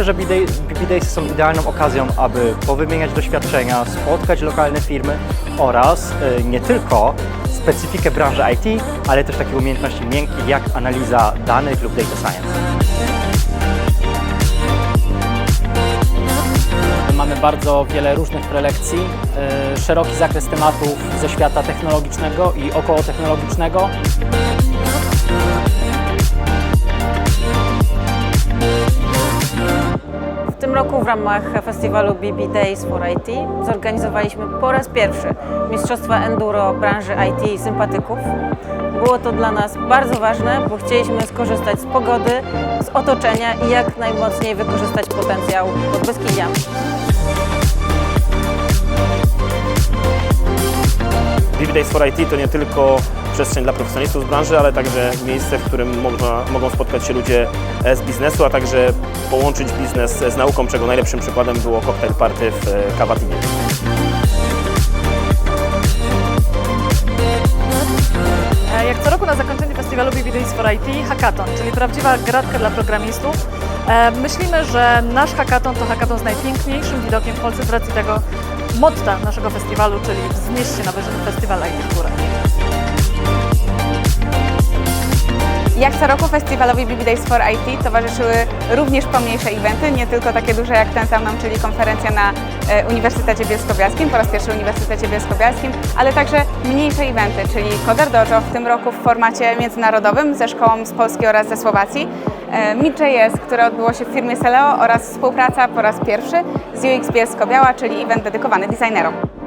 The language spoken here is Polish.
myślę, że BB Days są idealną okazją, aby powymieniać doświadczenia, spotkać lokalne firmy oraz y, nie tylko specyfikę branży IT, ale też takie umiejętności miękkie jak analiza danych lub data science. Mamy bardzo wiele różnych prelekcji, y, szeroki zakres tematów ze świata technologicznego i okołotechnologicznego. W tym roku w ramach festiwalu BB Days for IT zorganizowaliśmy po raz pierwszy Mistrzostwa Enduro branży IT i sympatyków. Było to dla nas bardzo ważne, bo chcieliśmy skorzystać z pogody, z otoczenia i jak najmocniej wykorzystać potencjał Podbeskidzia. BB Days for IT to nie tylko przestrzeń dla profesjonalistów z branży, ale także miejsce, w którym można, mogą spotkać się ludzie z biznesu, a także połączyć biznes z nauką, czego najlepszym przykładem było cocktail party w e, Kawatinie. E, Jak co roku na zakończenie festiwalu BB Days for IT hackathon, czyli prawdziwa gratka dla programistów. E, Myślimy, że nasz hackathon to hackathon z najpiękniejszym widokiem w Polsce z racji tego motta naszego festiwalu, czyli wznieść się na wyżyny festiwal IT w górę. Jak co roku festiwalowi BB Days for IT towarzyszyły również pomniejsze eventy, nie tylko takie duże jak ten za mną, czyli konferencja na e, Uniwersytecie Bielsko-Białskim, po raz pierwszy Uniwersytecie Bielsko-Białskim, ale także mniejsze eventy, czyli Coder Dojo w tym roku w formacie międzynarodowym ze szkołą z Polski oraz ze Słowacji, e, Meet.js, które odbyło się w firmie Seleo oraz współpraca po raz pierwszy z UX Bielsko-Biała, czyli event dedykowany designerom.